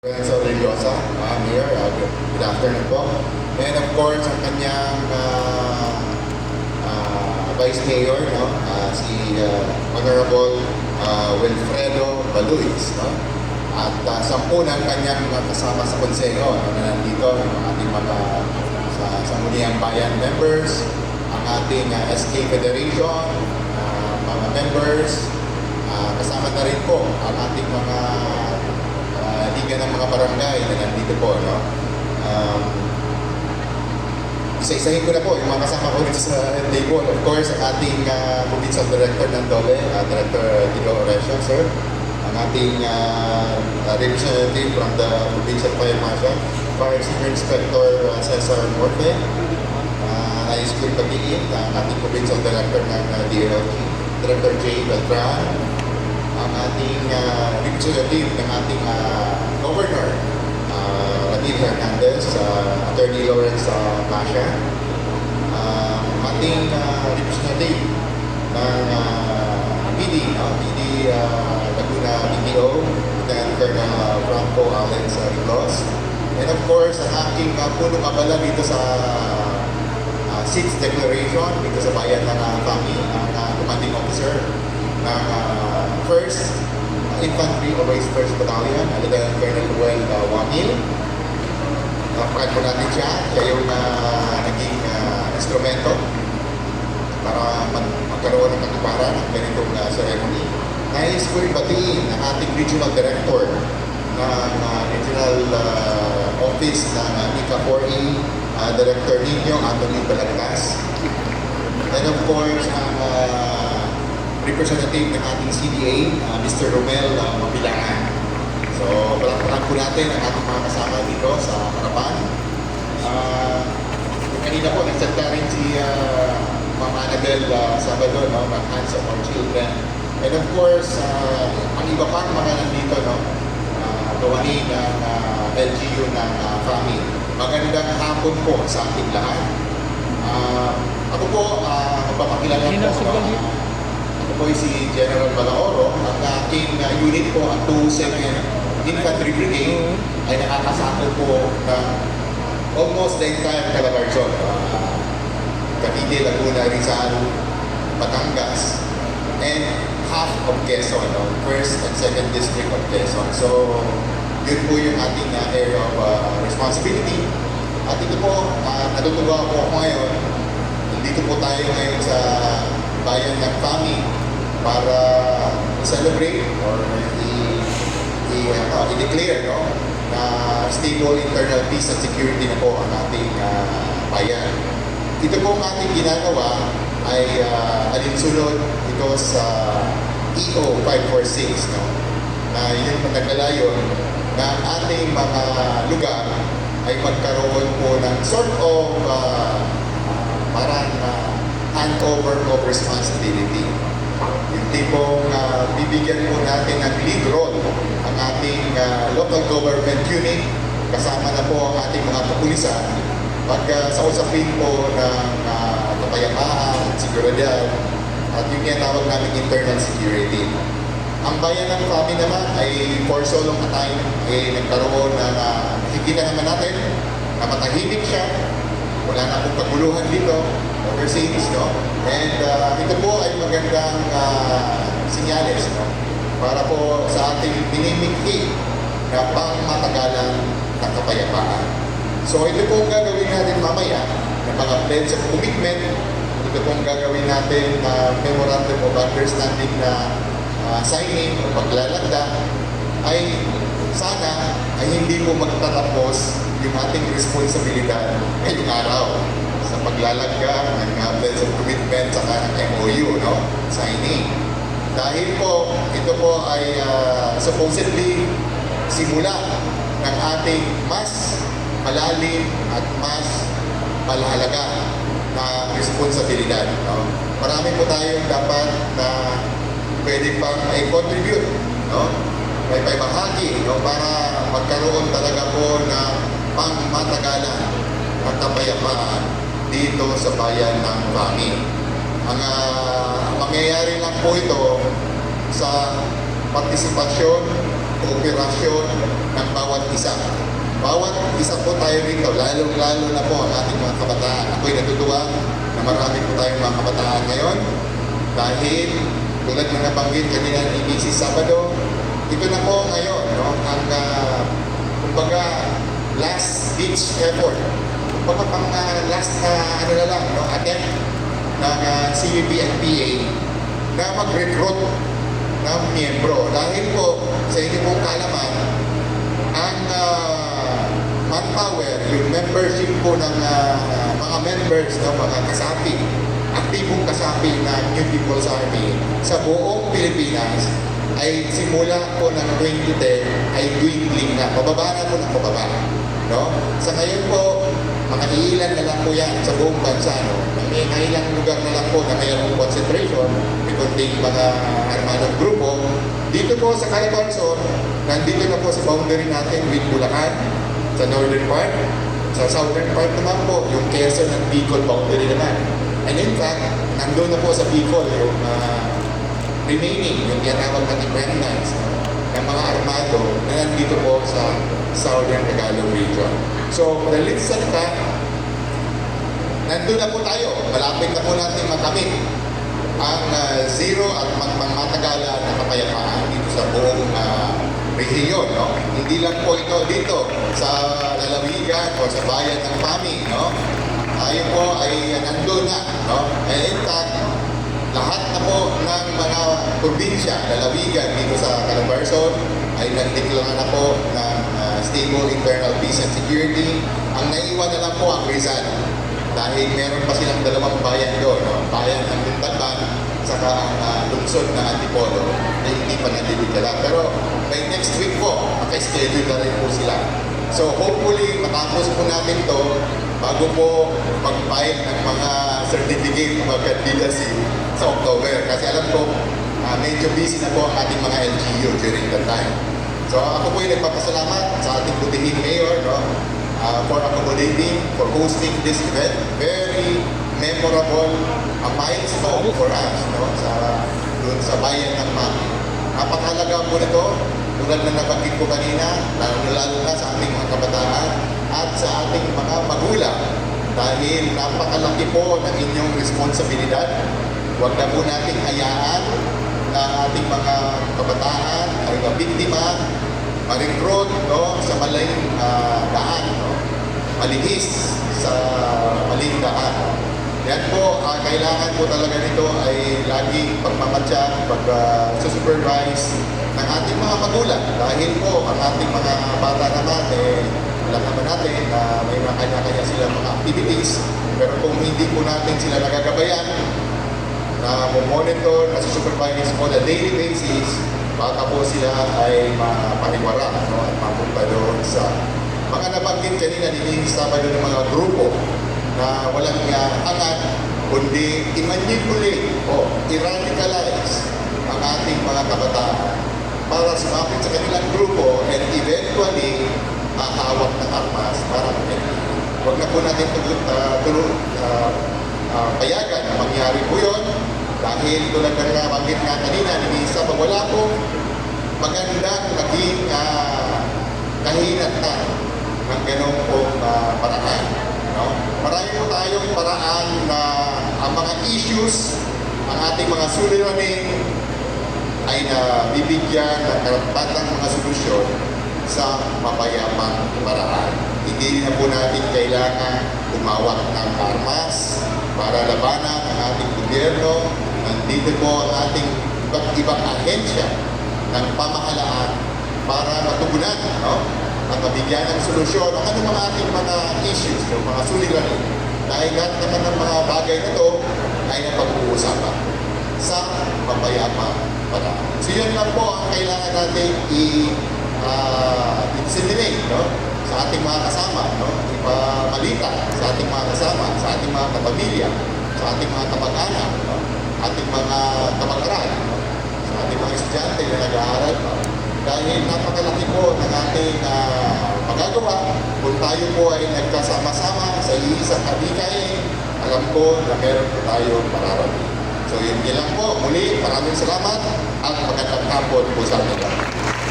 Lorenzo Reyosa, uh, Mayor, uh, good afternoon po. And of course, ang kanyang uh, uh, Vice Mayor, no, uh, si uh, Honorable uh, Wilfredo Baluis. No? At uh, sampu ng kanyang mga kasama sa konseho no, na nandito, yung ating mga sa, sa Muliang Bayan members, ang ating uh, SK Federation, uh, mga members, uh, kasama na rin po ang ating mga liga ng mga barangay na nandito po, no? Um, isa-isahin ko na po yung mga kasama ko dito sa table. Of course, ang ating uh, provincial director ng DOLE, uh, Director Tito Oresio, sir. Ang ating uh, uh, representative from the Provincial Fire Marshal, Fire Senior Inspector uh, Cesar Morte, uh, High School Pagiging, ang ating provincial director ng uh, DLG, Director J. Beltran, ang ating uh, representative ng ating uh, governor, uh, Ratil Hernandez, uh, Attorney Lawrence uh, Masha, uh, ating uh, representative ng uh, PD, uh, PD uh, Laguna BPO, Lieutenant Colonel uh, Franco Alex uh, Riclos, and of course, ang aking uh, punong abala dito sa uh, seats declaration dito sa bayan ng uh, Fami, ang uh, commanding officer ng uh, 1st Infantry Always 1st Battalion, Lieutenant Colonel Ruel uh, Wamil. Napakan po natin siya. Siya yung uh, naging uh, instrumento para mag- magkaroon ng katuparan ng ganitong uh, ceremony. Nais ko rin batiin ang ating regional director ng uh, regional uh, office ng uh, Nika 4E, uh, Director Nino Anthony Balagtas. And of course, uh, representative ng ating CDA, uh, Mr. Romel uh, Mabilangan. So, palakpakan po natin ang ating mga kasama dito sa harapan. Uh, yung kanina po, nagsalita rin si uh, Ma'am Annabel uh, Sabado, no, ng Hands of Our Children. And of course, uh, ang iba pang mga nandito, no, uh, gawani ng uh, LGU ng uh, FAMI. Magandang hapon po sa ating lahat. Uh, ako po, uh, magpapakilala po. uh, ako po ay si General Balaoro. Ang aking uh, unit po, ang 2nd Infantry Brigade, ay nakakasako po ng almost the entire Calabarzon. Uh, Cavite, Laguna, Rizal, Batangas, and half of Quezon, no? first and second district of Quezon. So, yun po yung ating uh, area of uh, responsibility. At ito po, uh, natutuwa po ako ngayon. Dito po tayo ngayon sa bayan ng Fami para i-celebrate or ano, i-declare no, na stable internal peace and security na po ang ating uh, bayan. Ito po ang ating ginagawa ay uh, alinsunod ito sa EO 546 no, na yun ang naglalayon na ating mga lugar ay magkaroon po ng sort of uh, parang uh, handover of responsibility. Yung tipong uh, bibigyan po natin ng lead role ang ating uh, local government unit. Kasama na po ang ating mga kapulisan. Pag uh, sa usapin po ng uh, kapayapaan, seguridad, at yung tinatawag namin internal security. Ang bayan ng Fami naman ay for so long a time ay nagkaroon na uh, nakikita naman natin na matahimik siya, wala na pong kaguluhan dito, overseas, no? And uh, ito po ay magandang uh, sinyales, no? Para po sa ating minimikhi na pangmatagalan ng kapayapaan. So ito po ang gagawin natin mamaya ng mga pledge of commitment. Ito po ang gagawin natin na memorandum of understanding na uh, signing o paglalagda ay sana ay hindi po magtatapos yung ating responsibilidad ngayong araw sa paglalagda ng uh, pledge of commitment sa ng MOU, no? Signing. Dahil po, ito po ay uh, supposedly simula ng ating mas malalim at mas malalaga na responsibilidad. No? Marami po tayong dapat na pwede pang i-contribute, no? May paibahagi no? para magkaroon talaga po ng pangmatagalan at kapayapaan dito sa bayan ng Fami. Ang ah, mangyayari lang po ito sa partisipasyon, kooperasyon ng bawat isa. Bawat isa po tayo rito, lalong-lalo na po ang ating mga kabataan. Ako'y natutuwa na marami po tayong mga kabataan ngayon dahil tulad ng nabanggit kanina ni Mrs. Sabado, ito na po ngayon, no? ang uh, kumbaga last ditch effort. Kumbaga pang uh, last na ano na lang, no? attempt ng uh, CUP and PA na mag-recruit ng miyembro. Dahil po, sa inyo pong kalaman, ang uh, manpower, yung membership po ng uh, mga members, no, mga kasapi, aktibong kasapi ng New People's Army sa buong Pilipinas ay simula po ng 2010 ay dwindling na. Pababa na po ng pababa. No? Sa ngayon po, mga iilan na lang po yan sa buong bansa. No? May ilang lugar na lang po na mayroong concentration, may kunting mga armadong grupo. Dito po sa Calabarzon, nandito na po sa boundary natin with Bulacan, sa northern part. Sa southern part naman po, yung Quezon at Bicol boundary naman. And in fact, nandun na po sa Bicol yung uh, remaining, yung tinatawag natin remnants ng mga armado na nandito po sa southern Tagalog region. So, madalit salita, nandun na po tayo. Malapit na po natin makamit ang uh, zero at magmamatagala na kapayapaan dito sa buong uh, rehiyon. No? Hindi lang po ito dito sa lalawigan o sa bayan ng Pami. No? Tayo po ay nandun na. No? And in fact, lahat na po ng mga probinsya, lalawigan dito sa Calabarzon ay nagdeklara na po ng uh, stable internal peace and security. Ang naiwan na lang po ang Rizal dahil meron pa silang dalawang bayan doon, no? bayan ng Bintalban saka ang uh, lungsod ng Antipolo na hindi pa nandidikala. Pero by next week po, naka-schedule na rin po sila. So hopefully matapos po natin to bago po mag-file ng mga certificate of candidacy sa October. Kasi alam ko, uh, medyo busy na po ang ating mga LGU during that time. So ako po yung nagpapasalamat sa ating butihing mayor no, uh, for accommodating, for hosting this event. Very memorable, a milestone for us no, sa, dun sa bayan ng Mami. Napakahalaga po nito, tulad na nabanggit ko kanina, lalo-lalo na sa ating mga kabataan at sa ating mga magulang dahil napakalaki po ng inyong responsibilidad. Huwag na po nating hayaan na ating mga kabataan ay mabiktima, ma-recruit no, sa maling uh, daan, no? malihis sa maling daan. Yan po, uh, kailangan po talaga nito ay lagi pagmamatya, pag-supervise ng ating mga magulang. Dahil po, ang ating mga bata naman, eh, alam naman natin na may mga kanya-kanya silang mga activities. Pero kung hindi po natin sila nagagabayan, na monitor, na supervise on a daily basis, baka po sila ay mapaniwara no? at mapunta doon sa mga nabanggit kanina ni Sabado ng mga grupo na walang uh, angat, kundi i-manipulate o i-radicalize ang ating mga kabataan para sumapit sa kanilang grupo and eventually hahawak ng armas para mag Huwag na po natin tulog, uh, tulog, uh, uh, payagan na mangyari po yun dahil tulad ng nabanggit nga kanina ni Misa, pag wala po magandang naging uh, kahinatan ng ganong pong uh, paraan. No? Marami po tayong paraan na ang mga issues, ang ating mga suliranin ay nabibigyan ng karapatang mga solusyon sa mapayapang paraan. Hindi na po natin kailangan umawak ng armas para labanan ang ating gobyerno. Nandito po ang ating iba't ibang ahensya ng pamahalaan para matugunan, no? at mabigyan ng solusyon ang ano mga ating mga issues, yung mga suliranin. Dahil lahat naman ng mga bagay na ito ay napag-uusapan sa mapayapang paraan. So yun lang po ang kailangan natin i- uh, disseminate no? sa ating mga kasama, no? ipamalita sa ating mga kasama, sa ating mga kapamilya, sa ating mga kamag-anak, no? ating mga kamag-aral, no? sa ating mga estudyante na nag-aaral pa. Dahil napakalaki po ng ating uh, magagawa kung tayo po ay nagkasama-sama sa iisang hadikain, alam ko na meron po tayo mararating. So yun, yun lang po. Muli, maraming salamat at magandang hapon po sa lahat.